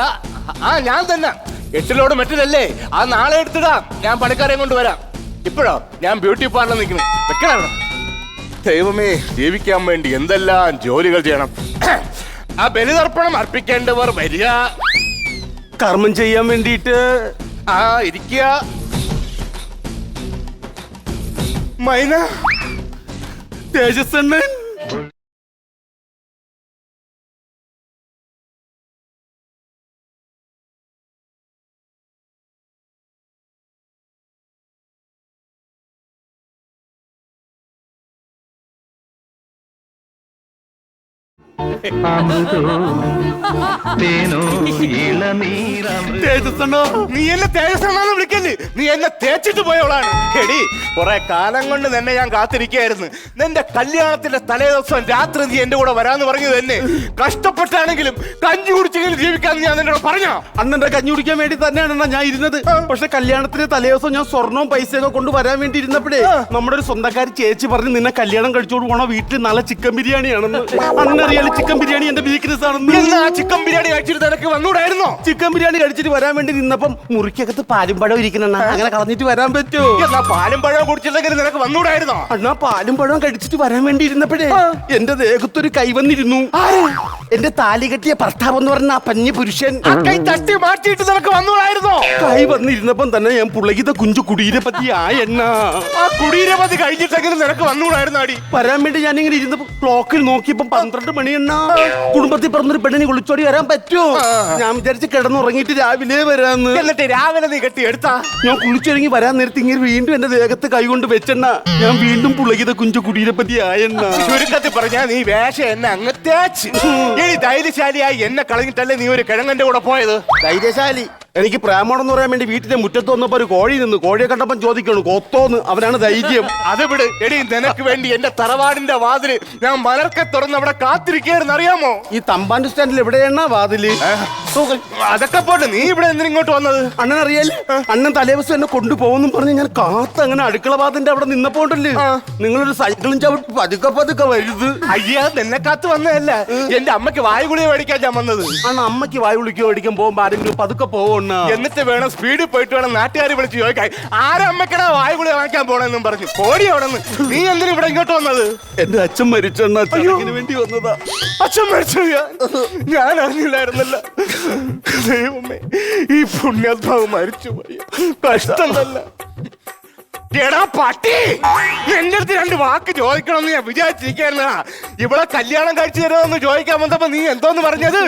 ആ, ഞാൻ തന്നെ. എട്ടിലോട് മറ്റതല്ലേ? ആ നാളെ എടുത്തിടാം ഞാൻ പണിക്കാരെ കൊണ്ട് വരാം ഇപ്പോഴോ? ഞാൻ ബ്യൂട്ടി പാർലർ നിൽക്കുന്നു. വെക്കണം ദൈവമേ ജീവിക്കാൻ വേണ്ടി എന്തെല്ലാം ജോലികൾ ചെയ്യണം. ആ ബലിതർപ്പണം അർപ്പിക്കേണ്ടവർ വരിക. കർമ്മം ചെയ്യാൻ വേണ്ടിയിട്ട് ആ ഇരിക്കുക. മൈന തേജസ്സണ്ണൻ. തേജസ്സണ്ണോ നീ എന്നെ തേജസ്സണ്ണാന്ന് വിളിക്കല്ലേ? നീ എന്നെ തേച്ചിട്ട് പോയവളാണ്. എടി കുറെ കാലം കൊണ്ട് നിന്നെ ഞാൻ കാത്തിരിക്കുകയായിരുന്നു. നിന്റെ കല്യാണത്തിന്റെ തലേദിവസം രാത്രി നീ എന്റെ കൂടെ വരാന്ന് പറഞ്ഞു തന്നെ കഷ്ടപ്പെട്ടാണെങ്കിലും കഞ്ഞി കുടിച്ചെങ്കിലും ജീവിക്കാന്ന് ഞാൻ നിന്നോട് പറഞ്ഞോ? അണ്ണന്റെ കഞ്ഞി കുടിക്കാൻ വേണ്ടി തന്നെയാണ് ഞാൻ ഇരുന്നത്. പക്ഷെ കല്യാണത്തിന്റെ തലേദിവസം ഞാൻ സ്വർണവും പൈസയൊക്കെ കൊണ്ട് വരാൻ വേണ്ടി ഇരുന്നപ്പോഴേ നമ്മുടെ ഒരു സ്വന്തക്കാരി ചേച്ചി പറഞ്ഞ് നിന്നെ കല്യാണം കഴിച്ചോണ്ട് പോണ വീട്ടിൽ നല്ല ചിക്കൻ ബിരിയാണിയാണെന്ന്. ചിക്കൻ ബിരിയാണി എന്റെ വീക്ക്നെസ് ആണെന്ന് ആ ചിക്കൻ ബിരിയാണി കഴിച്ചിട്ട് നിനക്ക് വന്നൂടായിരുന്നോ? ചിക്കൻ ബിരിയാണി കഴിച്ചിട്ട് വരാൻ വേണ്ടി നിന്നപ്പം മുറിക്കകത്ത് പാലും പഴം ഇരിക്കുന്ന അങ്ങനെ കളഞ്ഞിട്ട് വരാൻ പറ്റുമോ എന്നാ പാലും പഴം കുടിച്ചിട്ടെങ്കിൽ നിനക്ക് വന്നൂടായിരുന്നോ? അണ്ണാ പാലും പഴം കഴിച്ചിട്ട് വരാൻ വേണ്ടി ഇരുന്നപ്പോഴേ എന്റെ ദേഹത്തൊരു കൈ വന്നിരുന്നു. എന്റെ താലി കെട്ടിയ ഭർത്താവ് എന്ന് പറഞ്ഞ ആ പഞ്ഞ പുരുഷൻ. കൈ തട്ടി മാറ്റിയിട്ട് നിനക്ക് വന്നൂടായിരുന്നോ? കൈ വന്നിരുന്നപ്പം തന്നെ ഞാൻ പുളകിത കുഞ്ചു കുടീരപതി ആ എണ്ണ. ആ കുടീരപതി കഴിഞ്ഞിട്ടെങ്കിലും നിനക്ക് വന്നൂടായിരുന്നാടി. വരാൻ വേണ്ടി ഞാൻ ഇങ്ങനെ ഇരുന്നപ്പോ ക്ലോക്കിൽ നോക്കിയപ്പോ പന്ത്രണ്ട് മണി എണ്ണ കുടുംബത്തിൽ പറഞ്ഞൊരു പെണ്ണിനെ കുളിച്ചോടി വരാൻ പറ്റുമോ ഞാൻ വിചാരിച്ച് കിടന്നുറങ്ങിയിട്ട് രാവിലെ വരാന്ന്. എന്നിട്ട് രാവിലെ നീ കെട്ടി എടുത്താ? ഞാൻ കുളിച്ചൊരുങ്ങി വരാൻ നേരത്തെ ഇങ്ങനെ വീണ്ടും എന്റെ ദേഹത്ത് കൈകൊണ്ട് വെച്ചെണ്ണ. ഞാൻ വീണ്ടും പുളകിത കുഞ്ചു കുടീരെ പറ്റി ആ എണ്ണ ചുരുക്കത്തിൽ പറഞ്ഞാ നീ വേഷം എന്നെ അങ്ങ് തേച്ച്. ഇനി ധൈര്യശാലിയായി എന്നെ കളഞ്ഞിട്ടല്ലേ നീ ഒരു കിഴങ്ങന്റെ കൂടെ പോയത്? ധൈര്യശാലി. എനിക്ക് പ്രേമോടെന്ന് പറയാൻ വേണ്ടി വീട്ടിലെ മുറ്റത്ത് വന്നപ്പോ ഒരു കോഴി നിന്ന് കോഴിയെ കണ്ടപ്പം ചോദിക്കണു കൊത്തോന്ന്? അവനാണ് ധൈര്യം. അത് വിട്. എടി നിനക്ക് വേണ്ടി എന്റെ തറവാടിന്റെ വാതിൽ ഞാൻ മലർക്കെ തുറന്ന് അവിടെ കാത്തിരിക്കുകയായിരുന്നു അറിയാമോ? ഈ തമ്പാന്റെ സ്റ്റാൻഡിൽ എവിടെയാണ് വാതിൽ? അതൊക്കെ പോട്ടെ നീ ഇവിടെ എന്തിനും ഇങ്ങോട്ട് വന്നത്? അണ്ണൻ അറിയാൽ? അണ്ണൻ തലേദിവസം എന്നെ കൊണ്ടുപോകുന്നു പറഞ്ഞ് ഞാൻ കാത്ത് അങ്ങനെ അടുക്കള വാതിന്റെ അവിടെ നിന്നപ്പോണ്ടല്ലേ നിങ്ങളൊരു സൈക്കിളും ചവിട്ടി പതുക്കെ പതുക്കെ വരുത്. അയ്യാ നിന്നെ കാത്ത് വന്നതല്ല. എന്റെ അമ്മയ്ക്ക് വായുകുളിയെ മേടിക്കാൻ ഞാൻ വന്നത്. അണ്ണ അമ്മയ്ക്ക് വായു മേടിക്കാൻ പോകുമ്പോ ആരെങ്കിലും പതുക്കെ എന്നിട്ട് വേണം സ്പീഡിൽ പോയിട്ട് വേണം നാട്ടുകാരി വിളിച്ച് ചോദിക്കാൻ. ആരമ്മക്കടാ കൂടി വാങ്ങിക്കാൻ പോണെന്നും പറഞ്ഞു. കോടി അവിടെന്ന്. നീ എന്തിനാ ഇവിടെ ഇങ്ങോട്ട് വന്നത്? എന്റെ അച്ഛൻ മരിച്ചെണ്ണ അച്ഛന് വേണ്ടി വന്നതാ. അച്ഛൻ മരിച്ചു. ഞാൻ അറിഞ്ഞില്ലായിരുന്നല്ല. ദൈവമേ ഈ പുണ്യാത്മാവ് മരിച്ചു പോയി. കഷ്ടം തന്നെ. എടാ പട്ടി എന്റെ അടുത്ത് രണ്ട് വാക്ക് ചോദിക്കണമെന്ന് ഞാൻ വിചാരിച്ചിരിക്കുന്ന ഇവിടെ കല്യാണം കഴിച്ചു തരുമെന്ന് ചോദിക്കാൻ വന്നപ്പോ നീ എന്തോന്ന് പറഞ്ഞത്?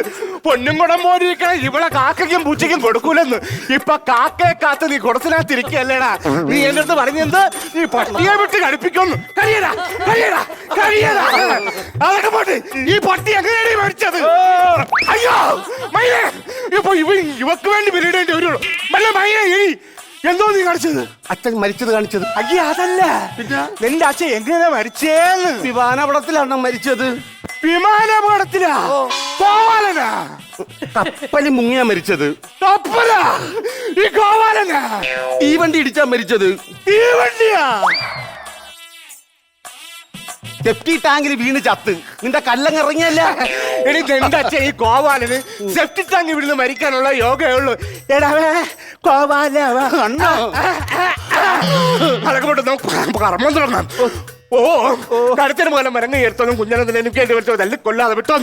പൊന്നും കുടം പോലിരിക്കണ ഇവിടെ കാക്കയ്ക്കും പൂച്ചയ്ക്കും കൊടുക്കൂലെന്ന്. ഇപ്പൊ കാക്കയെ കാത്ത് നീ കൊടുത്തിനകത്തിരിക്കല്ലേടാ നീ എന്റെ അടുത്ത് പറഞ്ഞെന്ത് നീ പട്ടിയെ വിട്ട് കടുപ്പിക്കുന്നു കഴിയടാ കഴിയടാ കഴിയടാ. അതൊക്കെ പോട്ടെ ഈ പട്ടി എങ്ങനെയാണ് മരിച്ചത്? അയ്യോ മയ്യേ ഇപ്പൊ ഇവ ഇവക്ക് വേണ്ടി ബലിയിടേണ്ടി വരുള്ളൂ മല്ല മയ്യേ എഴി എന്തോ നീ കാണിച്ചത്? അച്ഛൻ മരിച്ചത് കാണിച്ചത്. അയ്യ അതല്ല. പിന്നെ? എന്റെ അച്ഛൻ എങ്ങനെ മരിച്ചേന്ന്? വിമാനപടത്തിലാണ് മരിച്ചത്? വിമാനാപകടത്തിലാ? കോവാലനാ? കപ്പൽ മുങ്ങിയാ മരിച്ചത്. കപ്പലാ? ഈ കോവാലനാ? വണ്ടി ഇടിച്ചാ മരിച്ചത്. ഈ വണ്ടിയാ? സെഫ്റ്റി ടാങ്കിൽ വീണ് ചത്ത്. നിന്റെ കല്ലങ്ങ് ഇറങ്ങിയല്ല എടി നിന്റെ അച്ഛൻ ഈ കോവാലന് സെഫ്റ്റി ടാങ്ക് ഇവിടുന്ന് മരിക്കാനുള്ള യോഗയുള്ളൂ എടാവേ കോവാലവാ അണ്ണോ. അതൊക്കെ പോട്ട് നമുക്ക് കർമ്മം തുടങ്ങാം. ഓ കടത്തിന് പോലെ മരങ്ങ ഉയർത്തതും കുഞ്ഞനത്തിന് എനിക്ക് വേണ്ടി വെച്ചോ തല്ലി കൊല്ലാതെ വിട്ടോ.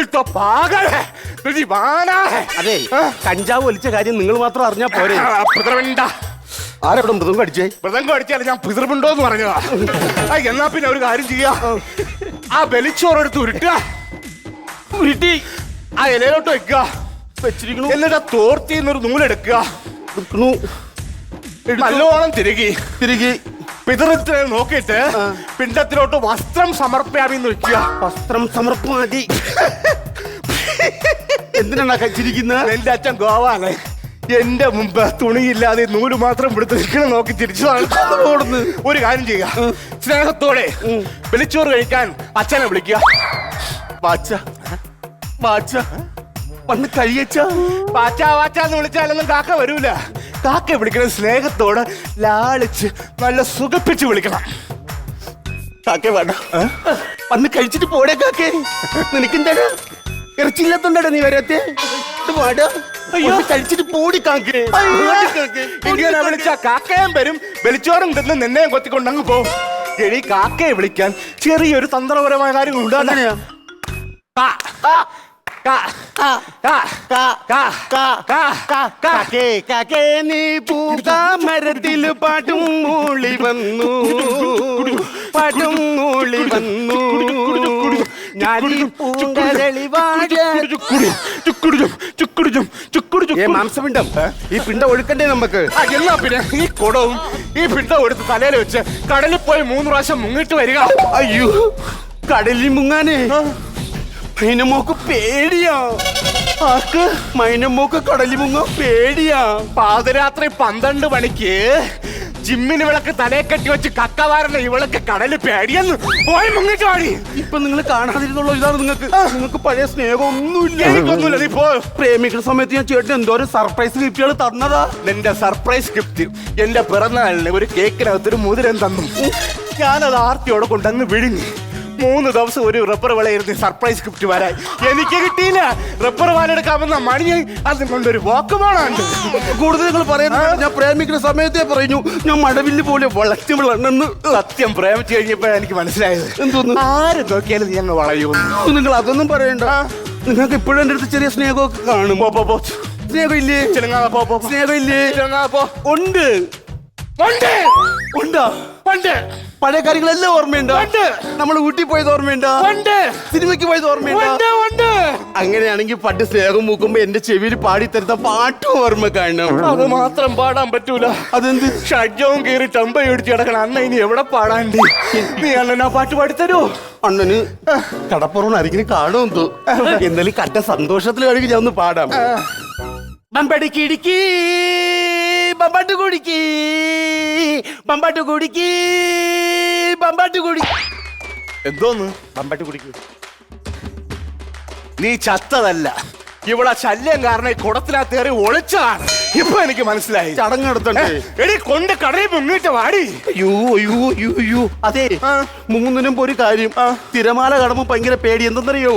ഇട്ടോ പാകഴേ അതെ കഞ്ചാവ് വലിച്ച കാര്യം നിങ്ങൾ മാത്രം അറിഞ്ഞാ പോരെ. പിതൃവിണ്ട ആരെവിടെ മൃദം കടിച്ചേ മൃതം അടിച്ചാൽ ഞാൻ പിതൃവിണ്ടോ എന്ന് പറഞ്ഞതാ. ആ, എന്നാ പിന്നെ ഒരു കാര്യം ചെയ്യാ. ആ. ബലിച്ചോറെടുത്ത് ഉരുട്ടുക. ഉരുട്ടി. ആ ഇലയിലോട്ട് വെക്കുക. എന്നിട്ട് ആ തോർത്തിന്നൊരു നൂലെടുക്കുക. എടുക്കണു. നല്ലോണം തിരികെ. തിരികെ. പിതൃത്തിനെ നോക്കിയിട്ട് പിണ്ടത്തിലോട്ട് വസ്ത്രം സമർപ്പയാമിന്ന് വെക്കുക വസ്ത്രം സമർപ്പമാതി എന്തിനാണ് കച്ചിരിക്കുന്നത് എന്റെ അച്ഛൻ ഗോവാണ്. എന്റെ മുമ്പ് തുണിയില്ലാതെ നൂൽ മാത്രം എടുത്ത് നിൽക്കണം നോക്കി തിരിച്ചതാണ് ഒരു കാര്യം ചെയ്യുക. സ്നേഹത്തോടെ വെളിച്ചോറ് കഴിക്കാൻ അച്ഛനെ വിളിക്കുക. വാച്ച. വാച്ച. വന്ന് കഴിയച്ച? പാച്ചാ വാച്ചാന്ന് വിളിച്ചാലൊന്നും കാക്ക വരൂല. കാക്ക വിളിക്കണം സ്നേഹത്തോടെ ലാളിച്ച് നല്ല സുഖപ്പിച്ച് വിളിക്കണം. കാക്കെ വേണ്ട. വന്ന് കഴിച്ചിട്ട് പോടേ കാക്കേ. നിനക്കെന്താണ് ഇറച്ചില്ലാത്തോണ്ടാണ് നീ വരാത്തെ? ഇത് വാടാ. അയ്യോ. കഴിച്ചിട്ട് പോടിക്കാങ്കേ ഇങ്ങനെ വിളിച്ച കാക്കയും വരും. വെളിച്ചോറും തിന്ന് നിന്നെയും കൊത്തിക്കൊണ്ട് അങ്ങ് പോകും എടി കാക്കയെ വിളിക്കാൻ ചെറിയൊരു തന്ത്രപരമായ കാര്യങ്ങളുണ്ട് അങ്ങനെയാ? കേ നീ ഈ പിണ്ടം ഒഴുക്കണ്ടേ നമുക്ക് എല്ലാ പിന്നെ ഈ കുടവും ഈ പിണ്ടം എടുത്ത് തലയിൽ വെച്ച് കടലിൽ പോയി മൂന്ന് പ്രാവശ്യം മുങ്ങിട്ട് വരിക അയ്യോ കടലിൽ മുങ്ങാനേ മൈനമോക്ക് പേടിയാ. ആർക്ക്? മൈനമോക്ക് കടലിമുങ്ങ പേടിയാ. പാതിരാത്രി പന്ത്രണ്ട് മണിക്ക് ജിമ്മിന് വിളക്ക് തലയെ കെട്ടി വെച്ച് കക്കവാരനെ ഇവളൊക്കെ കടൽ പേടിയെന്ന് പോയി മുങ്ങിട്ട് വാടി. ഇപ്പൊ നിങ്ങൾ കാണാതിരുന്നുള്ള ഇതാണ് നിങ്ങൾക്ക്. നിങ്ങൾക്ക് പഴയ സ്നേഹമൊന്നുമില്ല. എനിക്കൊന്നുമില്ല നീ പോ. പ്രേമിക്കുന്ന സമയത്ത് ഞാൻ ചേട്ടൻ എന്തോരം സർപ്രൈസ് ഗിഫ്റ്റുകൾ തന്നതാ. എന്റെ സർപ്രൈസ് ഗിഫ്റ്റ് എന്റെ പിറന്നാളിന് ഒരു കേക്കിനകത്തൊരു മുതിരൻ തന്നു. ഞാനത് ആർത്തിയോടെ കൊണ്ടങ്ങ് വിഴുങ്ങി. മൂന്ന് ദിവസം ഒരു റബ്ബർ വളയിരുന്ന് സർപ്രൈസ് ഗിഫ്റ്റ് വരാൻ. എനിക്ക് കിട്ടിയില്ല. റബ്ബർ വാല എടുക്കാമെന്ന മണി അതും കൊണ്ടൊരു വാക്കുമാണ് കൂടുതൽ നിങ്ങൾ പറയുന്നത് ഞാൻ പ്രേമിക്കുന്ന സമയത്തേ പറഞ്ഞു ഞാൻ മടവിൽ പോലെ വളച്ചു വിളണെന്ന് സത്യം പ്രേമിച്ചു കഴിഞ്ഞപ്പോഴാണ് എനിക്ക് മനസ്സിലായത്. എന്തോന്നു? ആരും നോക്കിയാലും അങ്ങ് വളയുമെന്ന്. നിങ്ങൾ അതൊന്നും പറയണ്ട. നിങ്ങൾക്ക് ഇപ്പോഴും എന്റെ അടുത്ത് ചെറിയ സ്നേഹമൊക്കെ കാണും. സ്നേഹമില്ലേ. സ്നേഹമില്ലേ. ഉണ്ട്. ഉണ്ട്? ഉണ്ട് പഴയ കാര്യങ്ങളെല്ലാം ഓർമ്മയുണ്ടോ? പണ്ട്. നമ്മൾ ഊട്ടി പോയത് ഓർമ്മയുണ്ടോ? പണ്ട്. സിനിമയ്ക്ക് പോയത് ഓർമ്മയുണ്ടോ? ഉണ്ട് അങ്ങനെയാണെങ്കിൽ പണ്ട് സ്നേഹം മൂക്കുമ്പോ എന്റെ ചെവിയിൽ പാടി തരുന്ന പാട്ടും ഓർമ്മ കാണണം. അത് മാത്രം പാടാൻ പറ്റൂല. അതെന്ത്? ഷഡ്ജവും കീറി ചമ്പ ഇടിച്ച് കിടക്കണം അന്ന ഇനി എവിടെ പാടാണ്ട്? നീ അണ്ണൻ ആ പാട്ട് പാടിത്തരൂ. അണ്ണന് കടപ്പുറം ആരെങ്കിലും കാണുമെന്തോ എന്നാലും കറ്റ സന്തോഷത്തിൽ കഴുകി ഞാൻ ഒന്ന് പാടാം. ബമ്പടി ബമ്പാട്ട് കുടിക്ക് ബമ്പാട്ട് കുടിക്ക് ബമ്പാട്ട് കുടി എന്തോന്ന്? ബമ്പാട്ട് കുടിക്ക്. നീ ചത്തതല്ല. ഇവിടെ ശല്യം കാരണം ഈ കുടത്തിനകത്ത് കയറി ഒളിച്ചതാണ്. ഇപ്പൊ എനിക്ക് മനസ്സിലായി. ചടങ്ങ് നടത്തണ്ടേ എടി കൊണ്ട് കടയിൽ മുങ്ങിട്ട് വാടി. അതെ മൂന്നിനും ഒരു കാര്യം. തിരമാല കടമ്പോ ഭയങ്കര പേടി. എന്തെന്നറിയോ?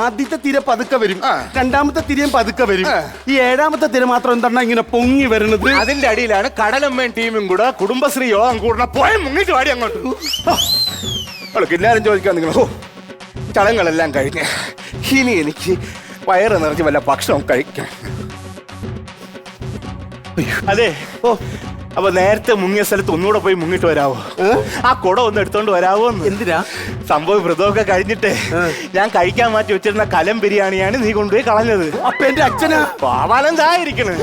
ആദ്യത്തെ തിര പതുക്കെ വരും. രണ്ടാമത്തെ തിരയും പതുക്കെ വരും. ഈ ഏഴാമത്തെ തിര മാത്രം എന്താണ് ഇങ്ങനെ പൊങ്ങി വരുന്നത്? അതിന്റെ അടിയിലാണ് കടലമ്മയും ടീമും കൂടെ കുടുംബശ്രീ യോഗം കൂടണ പോയ മുങ്ങിട്ട് വാടി അങ്ങോട്ട്. എല്ലാരും ചോദിക്കാൻ നിങ്ങൾ ഓ ചടങ്ങുകളെല്ലാം കഴിഞ്ഞ് ഇനി എനിക്ക് വയറ് നിറച്ച് വല്ല ഭക്ഷണം കഴിക്കാം അതെ. ഓ അപ്പൊ നേരത്തെ മുങ്ങിയ സ്ഥലത്ത് ഒന്നുകൂടെ പോയി മുങ്ങിട്ട് വരാവോ? ആ കുട ഒന്ന് എടുത്തോണ്ട് വരാവോ എന്തിനാ? സംഭവം വ്രതമൊക്കെ കഴിഞ്ഞിട്ട്. ഞാൻ കഴിക്കാൻ മാറ്റി വെച്ചിരുന്ന കലം ബിരിയാണിയാണ് നീ കൊണ്ടുപോയി കളഞ്ഞത്. അപ്പൊ എന്റെ അച്ഛനാ? പാവാനെന്തായിരിക്കണ്